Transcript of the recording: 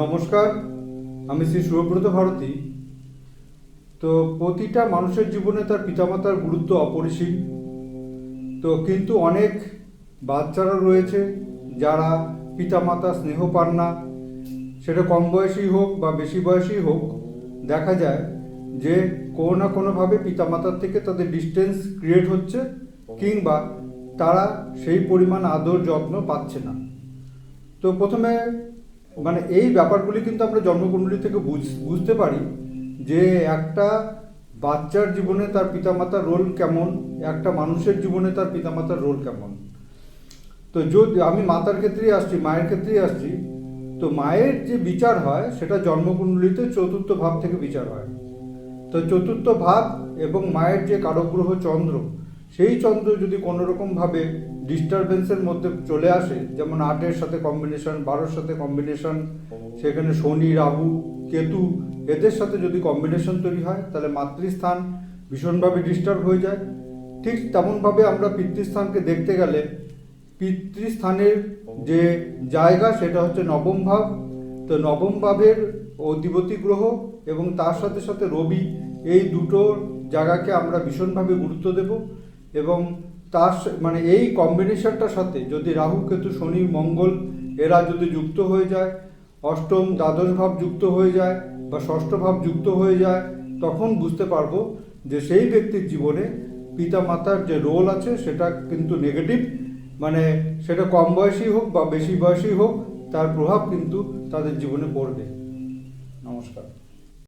নমস্কার, আমি শ্রী সুব্রত ভারতী। তো প্রতিটা মানুষের জীবনে তার পিতামাতার গুরুত্ব অপরিসীম। তো কিন্তু অনেক বাচ্চারা রয়েছে যারা পিতামাতা স্নেহ পান না। সেটা কম বয়সী হোক বা বেশি বয়সী হোক, দেখা যায় যে কোনো না কোনোভাবে পিতামাতার থেকে তাদের ডিস্টেন্স ক্রিয়েট হচ্ছে কিংবা তারা সেই পরিমাণ আদর, যত্ন পাচ্ছে না। তো প্রথমে মানে এই ব্যাপারগুলি কিন্তু আমরা জন্মকুণ্ডলী থেকে বুঝ- বুঝতে পারি যে একটা বাচ্চার জীবনে তার পিতামাতার রোল কেমন, একটা মানুষের জীবনে তার পিতামাতার রোল কেমন। তো যদি আমি মাতার ক্ষেত্রেই আসছি, মায়ের ক্ষেত্রেই আসছি, তো মায়ের যে বিচার হয় সেটা জন্মকুণ্ডলিতে চতুর্থ ভাব থেকে বিচার হয়। তো চতুর্থ ভাব এবং মায়ের যে কারগ্রহ চন্দ্র সেই চন্দ্র যদি কোনোরকমভাবে ডিস্টারবেন্সের মধ্যে চলে আসে, যেমন আটের সাথে কম্বিনেশন বারোর সাথে কম্বিনেশন সেখানে শনি, রাহু, কেতু, এদের সাথে যদি কম্বিনেশন তৈরি হয়, তাহলে মাতৃস্থান ভীষণভাবে ডিস্টার্ব হয়ে যায়। ঠিক তেমনভাবে আমরা পিতৃস্থানকে দেখতে গেলে, পিতৃস্থানের যে জায়গা, সেটা হচ্ছে নবম ভাব। তো নবম ভাবের অধিপতি গ্রহ এবং তার সাথে সাথে রবি, এই দুটো জায়গাকে আমরা ভীষণভাবে গুরুত্ব দেব। এবং তার মানে এই কম্বিনেশনটার সাথে যদি রাহু, কেতু, শনি, মঙ্গল এরা যদি যুক্ত হয়ে যায়, অষ্টম দ্বাদশ ভাব যুক্ত হয়ে যায় বা ষষ্ঠ ভাব যুক্ত হয়ে যায়, তখন বুঝতে পারব যে সেই ব্যক্তির জীবনে পিতা মাতার যে রোল আছে সেটা কিন্তু নেগেটিভ মানে সেটা কম বয়সী হোক বা বেশি বয়সী হোক, তার প্রভাব কিন্তু তাদের জীবনে পড়বে। নমস্কার।